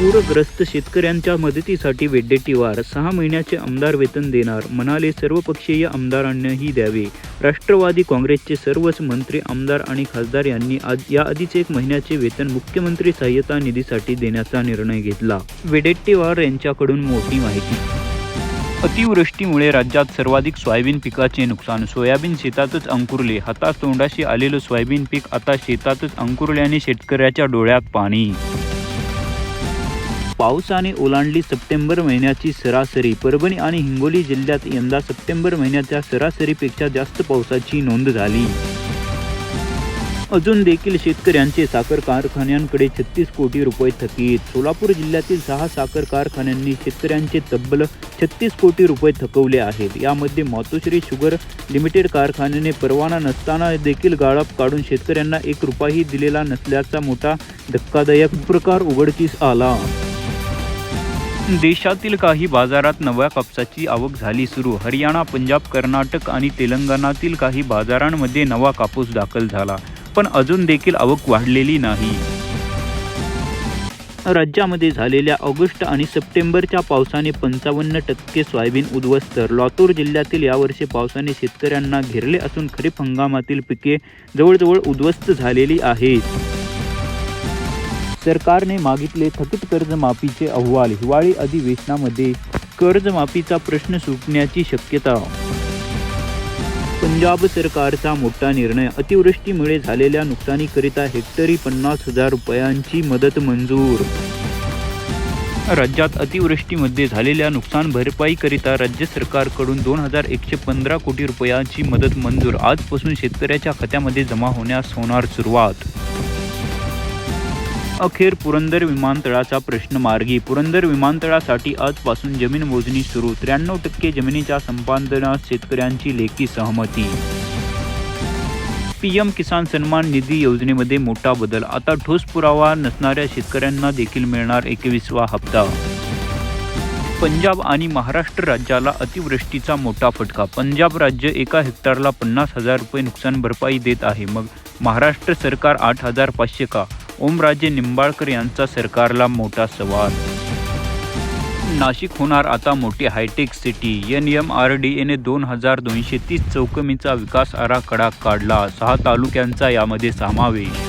पूरग्रस्त शेतकऱ्यांच्या मदतीसाठी वेड्डेटीवार सहा महिन्याचे आमदार वेतन देणार म्हणाले सर्वपक्षीय आमदारांनाही द्यावे. राष्ट्रवादी काँग्रेसचे सर्वच मंत्री आमदार आणि खासदार यांनी आज याआधीच एक महिन्याचे वेतन मुख्यमंत्री सहाय्यता निधीसाठी देण्याचा निर्णय घेतला. वेडेट्टीवार यांच्याकडून मोठी माहिती. अतिवृष्टीमुळे राज्यात सर्वाधिक सोयाबीन पिकाचे नुकसान. सोयाबीन शेतातच अंकुरले. हातास तोंडाशी आलेलं सोयाबीन पीक आता शेतातच अंकुरल्याने शेतकऱ्याच्या डोळ्यात पाणी. पावसाने ओलांडली सप्टेंबर महिन्याची सरासरी. परभणी आणि हिंगोली जिल्ह्यात यंदा सप्टेंबर महिन्याच्या सरासरीपेक्षा जास्त पावसाची नोंद झाली. अजून देखील शेतकऱ्यांचे साखर कारखान्यांकडे छत्तीस कोटी रुपये थकीत. सोलापूर जिल्ह्यातील सहा साखर कारखान्यांनी शेतकऱ्यांचे तब्बल छत्तीस कोटी रुपये थकवले आहेत. यामध्ये मातोश्री शुगर लिमिटेड कारखान्याने परवाना नसताना देखील गाळप काढून शेतकऱ्यांना एक रुपयाही दिलेला नसल्याचा मोठा धक्कादायक प्रकार उघडकीस आला. देशातील काही बाजारात नव्या कापसाची आवक झाली सुरू. हरियाणा पंजाब कर्नाटक आणि तेलंगणातील काही बाजारांमध्ये नवा कापूस दाखल झाला पण अजून देखील आवक वाढलेली नाही. राज्यामध्ये झालेल्या ऑगस्ट आणि सप्टेंबरच्या पावसाने पंचावन्न टक्के सोयाबीन उद्ध्वस्त. लातूर जिल्ह्यातील यावर्षी पावसाने शेतकऱ्यांना घेरले असून खरीप हंगामातील पिके जवळजवळ उद्ध्वस्त झालेली आहेत. सरकारने मागितले थकीत कर्जमाफीचे अहवाल. हिवाळी अधिवेशनामध्ये कर्जमाफीचा प्रश्न सुटण्याची शक्यता. पंजाब सरकारचा मोठा निर्णय. अतिवृष्टीमुळे झालेल्या नुकसानीकरिता हेक्टरी पन्नास हजार रुपयांची मदत मंजूर. राज्यात अतिवृष्टीमध्ये झालेल्या नुकसान भरपाईकरिता राज्य सरकारकडून दोन हजार एकशे पंधरा कोटी रुपयांची मदत मंजूर. आजपासून शेतकऱ्याच्या खात्यामध्ये जमा होण्यास होणार सुरुवात. अखेर पुरंदर विमानतळाचा प्रश्न मार्गी. पुरंदर विमानतळासाठी आजपासून जमीन मोजणी सुरू. त्र्याण्णव टक्के जमिनीच्या संपादनास शेतकऱ्यांची लेखी सहमती. पीएम किसान सन्मान निधी योजनेमध्ये मोठा बदल. आता ठोस पुरावा नसणाऱ्या शेतकऱ्यांना देखील मिळणार एकवीसवा हप्ता. पंजाब आणि महाराष्ट्र राज्याला अतिवृष्टीचा मोठा फटका. पंजाब राज्य एका हेक्टरला पन्नास हजार रुपये नुकसान भरपाई देत आहे. मग महाराष्ट्र सरकार आठ हजार पाचशे का? ओमराजे निंबाळकर यांचा सरकारला मोठा सवाल. नाशिक होणार आता मोठी hitech city. N M R D एने दोन हजार दोनशे तीस चौकमीचा विकास आराखडा काढला. सहा तालुक्यांचा यामध्ये समावेश.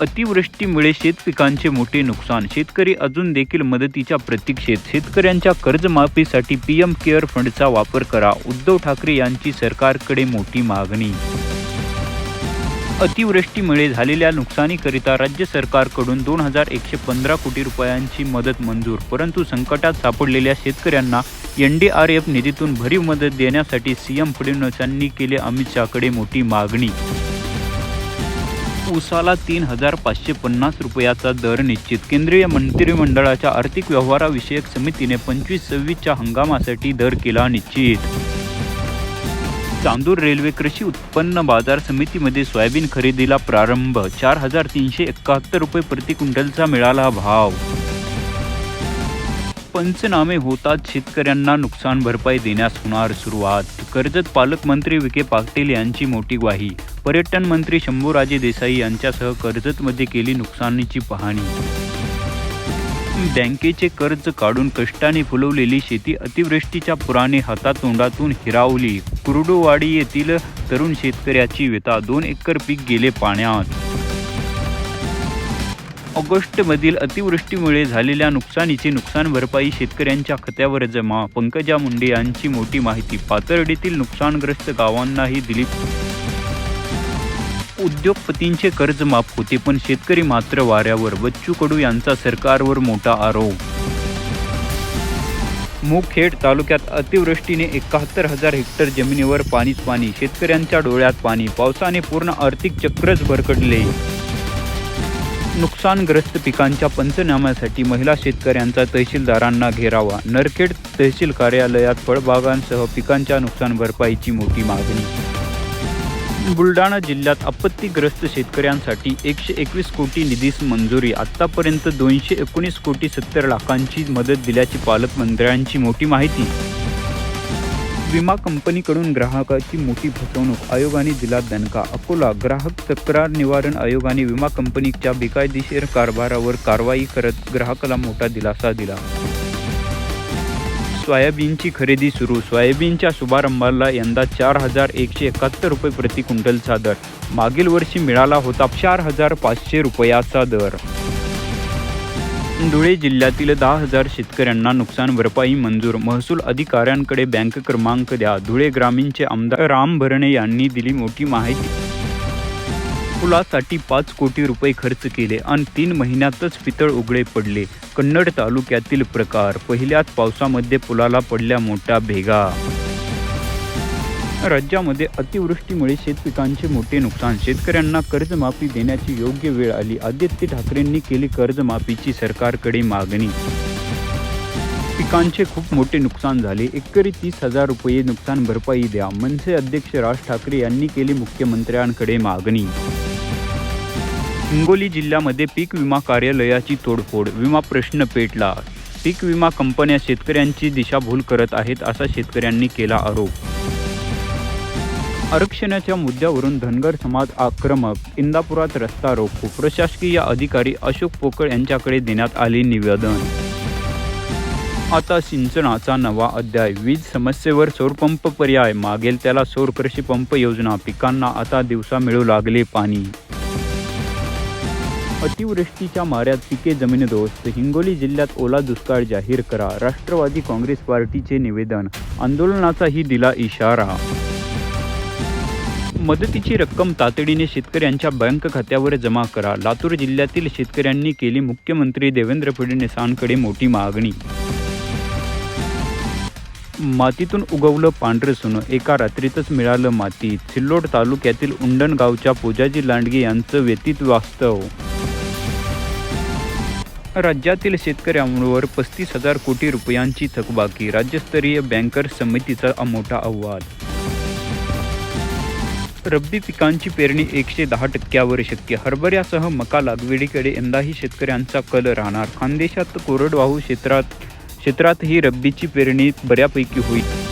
अतिवृष्टीमुळे शेतपिकांचे मोठे नुकसान. शेतकरी अजून देखील मदतीच्या प्रतीक्षेत. शेतकऱ्यांच्या कर्जमाफीसाठी पीएम केअर फंडचा वापर करा. उद्धव ठाकरे यांची सरकारकडे मोठी मागणी. अतिवृष्टीमुळे झालेल्या नुकसानीकरिता राज्य सरकारकडून दोन हजार एकशे पंधरा कोटी रुपयांची मदत मंजूर परंतु संकटात सापडलेल्या शेतकऱ्यांना एन डी आर एफ निधीतून भरीव मदत देण्यासाठी सीएम फडणवीसांनी केले अमित शहाकडे मोठी मागणी. ऊसाला तीन हजार पाचशे पन्नास रुपयाचा दर निश्चित. केंद्रीय मंत्रिमंडळाच्या आर्थिक व्यवहाराविषयक समितीने पंचवीस सव्वीसच्या हंगामासाठी दर केला निश्चित. चांदूर रेल्वे कृषी उत्पन्न बाजार समितीमध्ये सोयाबीन खरेदीला प्रारंभ. चार हजार तीनशे एकाहत्तर रुपये प्रति क्विंटलचा मिळाला भाव. पंचनामे होतात. शेतकऱ्यांना नुकसान भरपाई देण्यास होणार सुरुवात. कर्जत पालकमंत्री विखे पाटील यांची मोठी ग्वाही. पर्यटन मंत्री शंभूराजे देसाई यांच्यासह कर्जतमध्ये केली नुकसानीची पाहणी. बँकेचे कर्ज काढून कष्टाने फुलवलेली शेती अतिवृष्टीच्या पुराने हातातोंडातून हिरावली. कुर्डुवाडी येथील तरुण शेतकऱ्याची व्यथा दोन एकर पीक गेले पाण्यात. ऑगस्टमधील अतिवृष्टीमुळे झालेल्या नुकसानीची नुकसान भरपाई शेतकऱ्यांच्या खात्यावर जमा. पंकजा मुंडे यांची मोठी माहिती. पाथर्डीतील नुकसानग्रस्त गावांनाही दिली उद्योगपतींचे कर्ज माफ होते पण शेतकरी मात्र वाऱ्यावर. बच्चू कडू यांचा सरकारवर मोठा आरोप. मुखेड तालुक्यात अतिवृष्टीने एकाहत्तर हजार हेक्टर जमिनीवर पाणीच पाणी शेतकऱ्यांच्या डोळ्यात पाणी पावसाने पूर्ण आर्थिक चक्रच भरकडले. नुकसानग्रस्त पिकांच्या पंचनाम्यासाठी महिला शेतकऱ्यांचा तहसीलदारांना घेरावा नरखेड तहसील कार्यालयात फळबागांसह पिकांच्या नुकसान भरपाईची मोठी मागणी. बुलढाणा जिल्ह्यात आपत्तीग्रस्त शेतकऱ्यांसाठी एकशे एकवीस कोटी निधीस मंजुरी. आत्तापर्यंत दोनशे एकोणीस कोटी सत्तर लाखांची मदत दिल्याची पालकमंत्र्यांची मोठी माहिती. विमा कंपनीकडून ग्राहकाची मोठी फसवणूक. आयोगाने दिला दणका अकोला ग्राहक तक्रार निवारण आयोगाने विमा कंपनीच्या बेकायदेशीर कारभारावर कारवाई करत ग्राहकाला मोठा दिलासा दिला. सोयाबीनची खरेदी सुरू. सोयाबीनच्या शुभारंभाला यंदा चार हजार एकशे एकाहत्तर रुपये प्रति क्विंटलचा दर. मागील वर्षी मिळाला होता चार हजार पाचशे रुपयाचा दर. धुळे जिल्ह्यातील दहा हजार शेतकऱ्यांना नुकसान भरपाई मंजूर. महसूल अधिकाऱ्यांकडे बँक क्रमांक द्या. धुळे ग्रामीणचे आमदार राम भरणे यांनी दिली मोठी माहिती. पुलासाठी पाच कोटी रुपये खर्च केले आणि तीन महिन्यातच पितळ उघडे पडले. कन्नड तालुक्यातील प्रकार पहिल्याच पावसामध्ये पुलाला पडल्या मोठ्या भेगा. राज्यामध्ये अतिवृष्टीमुळे शेतपिकांचे मोठे नुकसान. शेतकऱ्यांना कर्जमाफी देण्याची योग्य वेळ आली. आदित्य ठाकरेंनी केली कर्जमाफीची सरकारकडे मागणी. पिकांचे खूप मोठे नुकसान झाले. एकरी तीस हजार रुपये नुकसान भरपाई द्या. मनसे अध्यक्ष राज ठाकरे यांनी केली मुख्यमंत्र्यांकडे मागणी. हिंगोली जिल्ह्यामध्ये पीक विमा कार्यालयाची तोडफोड विमा प्रश्न पेटला. पीक विमा कंपन्या शेतकऱ्यांची दिशाभूल करत आहेत असा शेतकऱ्यांनी केला आरोप. आरक्षणाच्या मुद्द्यावरून धनगर समाज आक्रमक इंदापुरात रस्ता रोको प्रशासकीय अधिकारी अशोक पोकळ यांच्याकडे देण्यात आले निवेदन. आता सिंचनाचा नवा अध्याय वीज समस्येवर सौरपंप पर्याय मागेल त्याला सौर कृषी पंप योजना पिकांना आता दिवसा मिळू लागले पाणी. अतिवृष्टीच्या माऱ्यात पिके जमीनदोस्त हिंगोली जिल्ह्यात ओला दुष्काळ जाहीर करा. राष्ट्रवादी काँग्रेस पार्टीचे निवेदन आंदोलनाचाही दिला इशारा. मदतीची रक्कम तातडीने शेतकऱ्यांच्या बँक खात्यावर जमा करा. लातूर जिल्ह्यातील शेतकऱ्यांनी केली मुख्यमंत्री देवेंद्र फडणवीसांकडे मोठी मागणी. मातीतून उगवलं पांढरं सोनं एका रात्रीतच मिळालं माती. सिल्लोड तालुक्यातील उंडणगावच्या पूजाजी लांडगे यांचं व्यतीत वास्तव राज्यातील शेतकऱ्यांवर पस्तीस हजार कोटी रुपयांची थकबाकी राज्यस्तरीय बँकर्स समितीचा मोठा अहवाल. रब्बी पिकांची पेरणी एकशे दहा टक्क्यावर शक्य हरभऱ्यासह मका लागवडीकडे यंदाही शेतकऱ्यांचा कल राहणार. खानदेशात कोरडवाहू क्षेत्रात क्षेत्रातही रब्बीची पेरणी बऱ्यापैकी होईल.